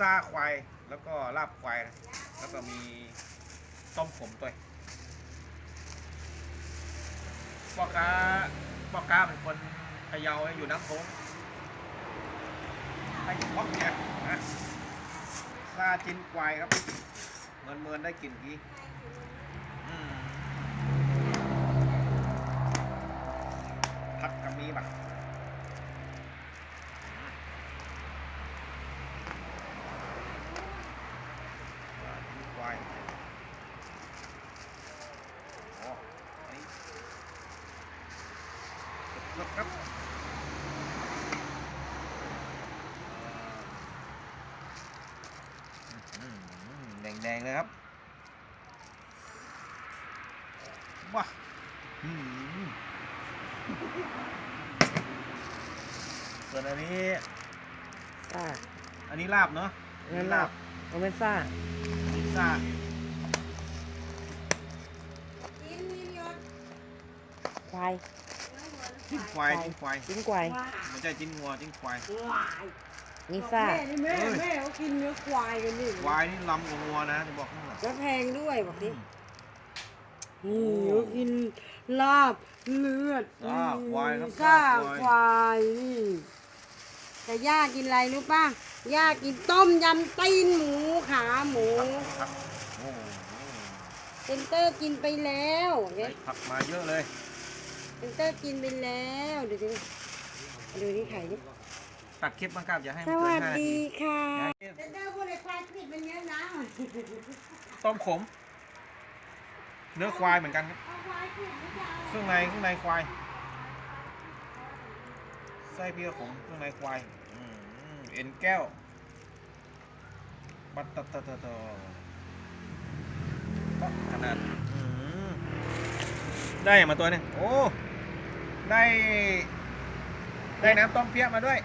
ซาควาย แล้วก็ลาบควายนะแล้วก็มีต้มขมตัวพ่อค้าพ่อค้าเป็นคนพะเยาอยู่น้ำโขงให้พอกเนี่ยนะซาจินควายครับเหมินเมินๆได้กลิ่นกี้อืมผัดกะมีบัก มีควายโอ้อันนี้ สดๆครับอ่าอื้อหือแดงๆเลยครับว้าอื้อหือส่วนอันนี้ซ่าอันนี้ลาบเนาะอันงั้นนี้ลาบเอาเป็นซ่าพิซซ่ากินนิยมควาย จิ้นควายจิ้นควายจิ้นควายไม่ใช่จิ้นงัวจิ้นควายควายนี่ซ่าแม่นี่แม่แม่เขากินเนื้อควายกันนี่ควายนี่ลำกว่างัวนะจะบอกให้แล้วแพงด้วยบอกดินี่เขากินลาบเลือดลาบควายครับซ่าลาบควายนี่แต่ย่ากินอะไรรู้ป่ะย่ากินต้มยำตีนหมูขาหมูครับโอ้โหเซนเตอร์กินไปแล้วได้ผักมาเยอะเลย เซนเตอร์กินไปแล้วเดี๋ยวดูดูนี่ไข่ดิตัดคลิปบ้างครับอย่าให้สมันเกิวันสห้านาดีทีค่ะ อย่าให้เซนเตอร์พูดเลยควายคลิปมันเยอะนะต้มขม เนื้อควายเหมือนกันครับเอาควายคลิปไม่ได้เครื่องในเครื่องในควายไส้เพี้ยขมเครื่องในควายอืมเอ็นแก้วบัตตะตะตะตะก็ขนาดอืมได้มาตัวหนึงโอ้ ได้ได้น้ำต้มเพี้ยมาด้วย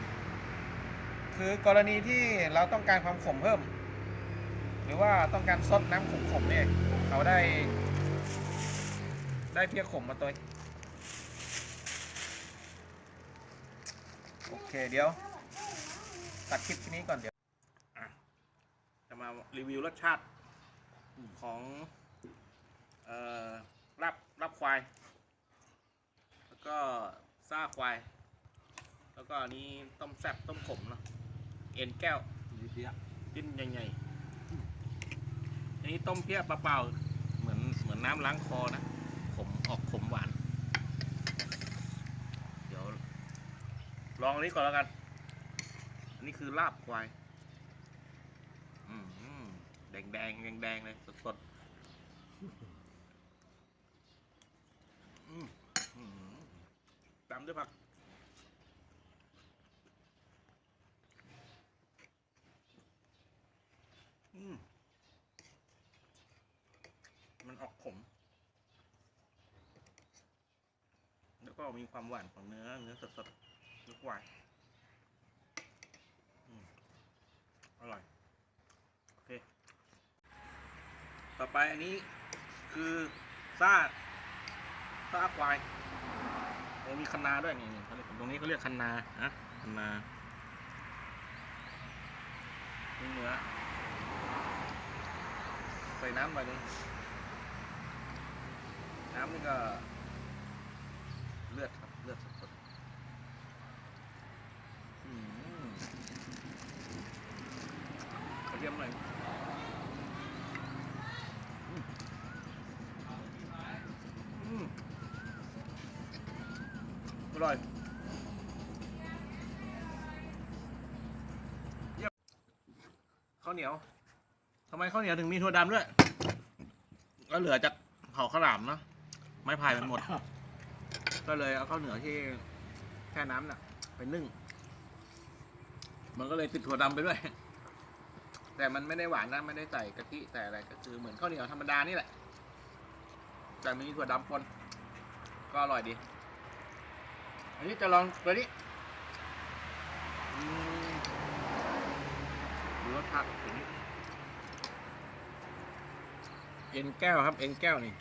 คือกรณีที่เราต้องการความขมเพิ่ม หรือว่าต้องการซดน้ำขมๆเนี่ยเขาได้ ได้เพี้ยขมมาตัวโอเคเดี๋ยว ตัดคลิปทีนี้ก่อนเดี๋ยวจะมารีวิวรสชาติของออรับรับควาย ก็ซ่าควาย แล้วก็อันนี้ต้มแซ่บต้มขมเนาะเอ็นแก้วจิ้นใหญ่ๆอันนี้ต้มเพี้ยเปล่าๆเหมือนเหมือนน้ำล้างคอนะขมออกขมหวาน เดี๋ยว ลองอันนี้ก่อนแล้วกัน อันนี้คือลาบควายอืมแดงแดงแดงแดงๆเลยสดๆอืมอืม ตามด้วยผักอืมมันออกขม แล้วก็มีความหวานของเนื้อ เนื้อสดๆเนื้อควายอร่อย โอเค ต่อไปอันนี้คือซาซาควาย มีคันนาด้วยนี่นี่ตรงนี้เขาเรียกคันนานะคันนามีเนื้อใส่น้ำหน่อยนึงน้ำนี่ก็ เลือดครับ เลือดสดๆอืมกระเทียมหน่อยอืมอืม อร่อยเยี่ยมข้าวเหนียวทำไมข้าวเหนียวถึงมีถั่วดำด้วย ก็เหลือจากเผาข้าวหลามเนาะไม้พายมันหมด ก็เลยเอาข้าวเหนียวที่แช่น้ำน่ะไปนึ่ง มันก็เลยติดถั่วดำไปด้วย แต่มันไม่ได้หวานนะ ไม่ได้ใส่กะทิแต่อะไรก็คือเหมือนข้าวเหนียวธรรมดานี่แหละ แต่มีถั่วดำปนก็อร่อยดี อันนี้จะลองตัวนี้ดูรสชาติตัวนี้เอ็นแก้วครับ เอ็นแก้วนี่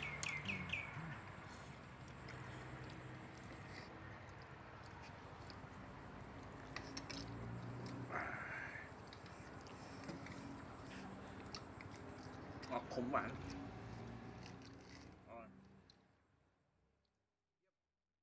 ออกขมหวาน